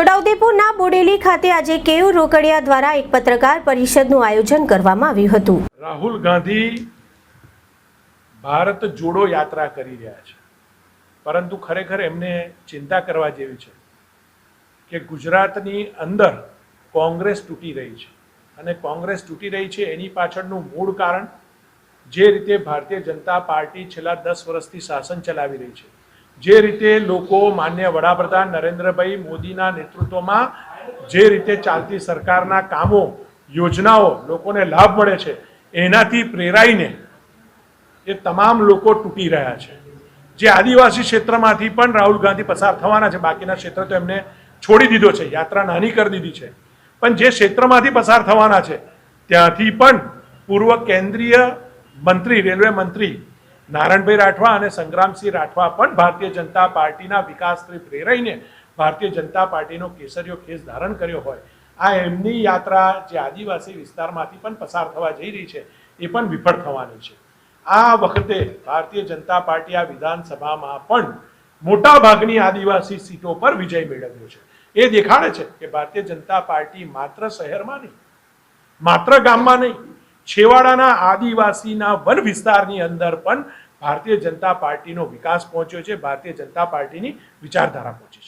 છોટાઉદેપુરના બોડેલી ખાતે આજે કેયુ રોકડિયા દ્વારા એક પત્રકાર પરિષદનું આયોજન કરવામાં આવ્યું હતું. રાહુલ ગાંધી ભારત જોડો યાત્રા કરી રહ્યા છે. પરંતુ ખરેખર એમને ચિંતા કરવા જેવી છે કે ગુજરાતની અંદર કોંગ્રેસ તૂટી રહી છે. અને કોંગ્રેસ તૂટી રહી છે એની પાછળનું મૂળ કારણ જે રીતે ભારતીય જનતા પાર્ટી છેલ્લા દસ વર્ષથી શાસન ચલાવી રહી છે. જે રીતે લોકો માન્ય વડાપ્રધાન નરેન્દ્રભાઈ મોદીના નેતૃત્વમાં જે રીતે ચાલતી સરકારના કામો, યોજનાઓ લોકોને લાભ મળે છે, એનાથી પ્રેરાઈને એ તમામ લોકો તૂટી રહ્યા છે. જે આદિવાસી ક્ષેત્રમાંથી પણ રાહુલ ગાંધી પસાર થવાના છે, બાકીના ક્ષેત્ર તો એમને છોડી દીધો છે, યાત્રા નાની કરી દીધી છે. પણ જે ક્ષેત્રમાંથી પસાર થવાના છે, ત્યાંથી પણ પૂર્વ કેન્દ્રીય મંત્રી, રેલવે મંત્રી નારાયણભાઈ રાઠવા અને સંગ્રામસિંહ રાઠવા પણ ભારતીય જનતા પાર્ટીના વિકાસથી પ્રેરાઈને ભારતીય જનતા પાર્ટીનો કેસરીયો ખેસ ધારણ કર્યો હોય. આ એમની યાત્રા જે આદિવાસી વિસ્તારમાંથી પણ પસાર થવા જઈ રહી છે, એ પણ વિફળ થવાની છે. આ વખતે ભારતીય જનતા પાર્ટી આ વિધાનસભામાં પણ મોટા ભાગની આદિવાસી સીટો પર વિજય મેળવ્યો છે. એ દેખાડે છે કે ભારતીય જનતા પાર્ટી માત્ર શહેરમાં નહીં, માત્ર ગામમાં નહીં છેવાડાના આદિવાસીના વન વિસ્તારની અંદર પણ ભારતીય જનતા પાર્ટીનો વિકાસ પહોંચ્યો છે, ભારતીય જનતા પાર્ટીની વિચારધારા પહોંચી